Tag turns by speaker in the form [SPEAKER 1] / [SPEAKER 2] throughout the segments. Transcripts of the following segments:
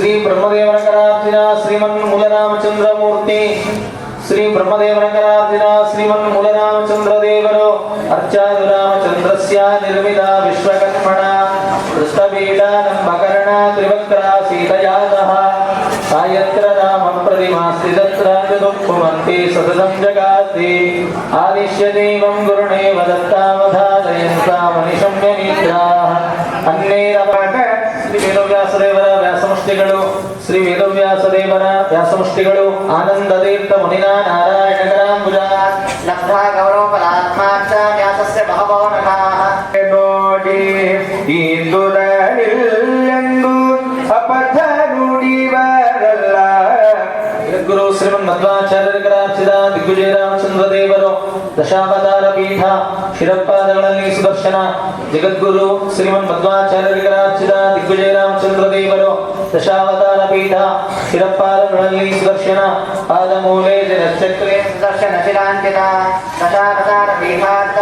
[SPEAKER 1] శ్రీ బ్రహ్మదేవనకరార్జున శ్రీమన్ మూలరామచంద్రమూర్తి శ్రీ బ్రహ్మదేవనకరార్జున శ్రీమన్ మూలరామచంద్రదేవరు అర్చాదురామచంద్రస్య నిర్మిత విశ్వకర్మణ పృష్ఠపీఠానంబకరణ త్రివక్రా సీతయా సహ సాయత్ర రామం ప్రతిమాస్తిదత్రాంతుమంతి సతతం జగాస్తి ఆదిశ్య దేవం గురుణేవ దత్తావధాదయంతామనిశమ్య నిద్రాः అన్నేరపాట శ్రీ వేణువ్యాసదేవర వ్యాస ಅನ್ನೇರಪಾಠ ಶ್ರೀ ವೇದವ್ಯಾಸದೇವರ ವ್ಯಾಸಮುಷ್ಟಿಗಳು ಆನಂದ ವೇದವ್ಯಾಸದೇವರ ಮುನಿನ ನಾರಾಯಣಗರಾಂಬುಜ.
[SPEAKER 2] ಲಬ್ಧಾ ಗೌರವಪದಾತ್ಮಾರ್ಥ ವ್ಯಾಸಸ್ಯ ಬಹವೋ ನಟಾಹ
[SPEAKER 3] ನೋಡಿ ಇಂದುರನಿಲ್ಲೆಂದು ಅಪಥ ನುಡಿವರಲ್ಲ
[SPEAKER 1] ಗುರು ಶ್ರೀಮನ್ ಮಧ್ವಾಚಾರ್ಯರಾರ್ಚಿತ ದಿಗ್ವಿಜಯ ರಾಮಚಂದ್ರ ದೇವರು ದಶಾವತಾರ ಪೀಠ ಶಿರಪಾದಗಳಲ್ಲಿ ಸುದರ್ಶನ. ಜಗದ್ಗುರು ಶ್ರೀಮನ್ ಮಧ್ವಾಚಾರ್ಯರಾರ್ಚಿತ ದಿಗ್ವಿಜಯ ರಾಮಚಂದ್ರ ದೇವರು ದಶಾವತಾರ ಪೀಠ ಶಿರಪಾದಗಳಲ್ಲಿ ಸುದರ್ಶನ ಪಾದ ಮೂಲೆ ಜನಚಕ್ರೆ
[SPEAKER 2] ಸುದರ್ಶನ ಶಿರಾಂಕಿತ ದಶಾವತಾರ ಪೀಠಾರ್ಥ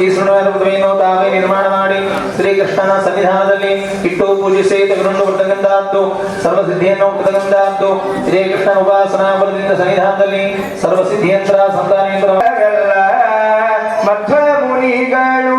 [SPEAKER 1] ಈ ಶೃಂಗಾರವನ್ನು ತಾವೇ ನಿರ್ಮಾಣ ಮಾಡಿ ಶ್ರೀಕೃಷ್ಣನ ಸನ್ನಿಧಾನದಲ್ಲಿ ಇಟ್ಟು ಪೂಜಿಸಿ ತಗೊಂಡು ಬರ್ತಕ್ಕಂತಹದ್ದು ಸರ್ವಸಿದ್ಧಿಯನ್ನು ಕೊಡ್ತಕ್ಕಂತಹದ್ದು ಶ್ರೀಕೃಷ್ಣನ ಉಪಾಸನಾ ಬಲದಿಂದ ಸನ್ನಿಧಾನದಲ್ಲಿ ಸರ್ವಸಿದ್ಧಿಯಂತ್ರ ಸಂತಾನೇಂದ್ರ.
[SPEAKER 3] ಎಲ್ಲ ಮಧ್ವ ಮುನಿಗಳು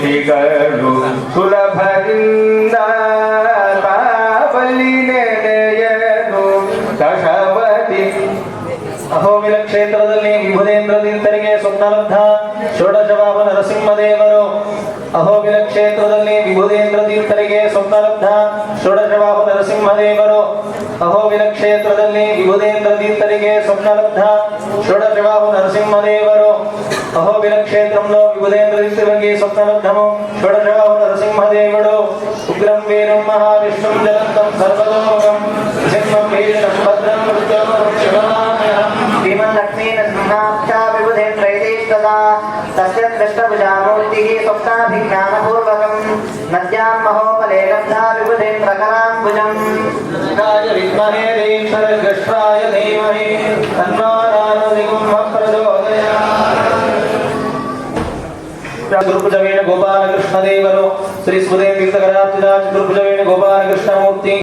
[SPEAKER 3] ಬುದ್ಧಿಗಳು ಸುಲಭರಿಂದ ತಾವಲಿ ನೆನೆಯನು. ಕಷಪತಿ
[SPEAKER 1] ಅಹೋಬಿಲ ಕ್ಷೇತ್ರದಲ್ಲಿ ವಿಭುದೇಂದ್ರ ನಿಂತರಿಗೆ ಸುಪ್ನಲಬ್ಧ ಷೋಡಶವಾಮನ ನರಸಿಂಹದೇವರು. ಅಹೋಬಿಲ ಕ್ಷೇತ್ರದಲ್ಲಿ ವಿಭುದೇಂದ್ರ ತೀರ್ಥರಿಗೆ ಸ್ವಪ್ನಲಬ್ಧ ಷೋಡಶವಾಹು ನರಸಿಂಹದೇವರು. ಅಹೋಬಿಲ ಕ್ಷೇತ್ರದಲ್ಲಿ ವಿಭುದೇಂದ್ರ ತೀರ್ಥರಿಗೆ ಸ್ವಪ್ನಲಬ್ಧ ಷೋಡಶವಾಹು ನರಸಿಂಹದೇವರು. ಅಹೋಬಿಲ ಕ್ಷೇತ್ರಂలో ఉదయత్రివంగి స్వప్నబద్ధము నృసింహదేవుడు ఉగ్రం వీరం మహావిష్ణుం జలంతం సర్వలోకం సింహం భీషణం భద్రం
[SPEAKER 2] తస్య దృష్టభుజామూర్తిः స్వప్నాభిజ్ఞానపూర్వకం
[SPEAKER 1] నద్యాం మహోబలే లబ్ధా విబుధే ప్రకరాంబుజం విద్మహే దేశ్వరగష్టాయ ధీమహి తన్వార గురుపుజమైన గోపాలకృష్ణదేవరు శ్రీ సుదేవ తీర్థకరాత్రిరాజ్ గురుపుజమైన గోపాలకృష్ణమూర్తి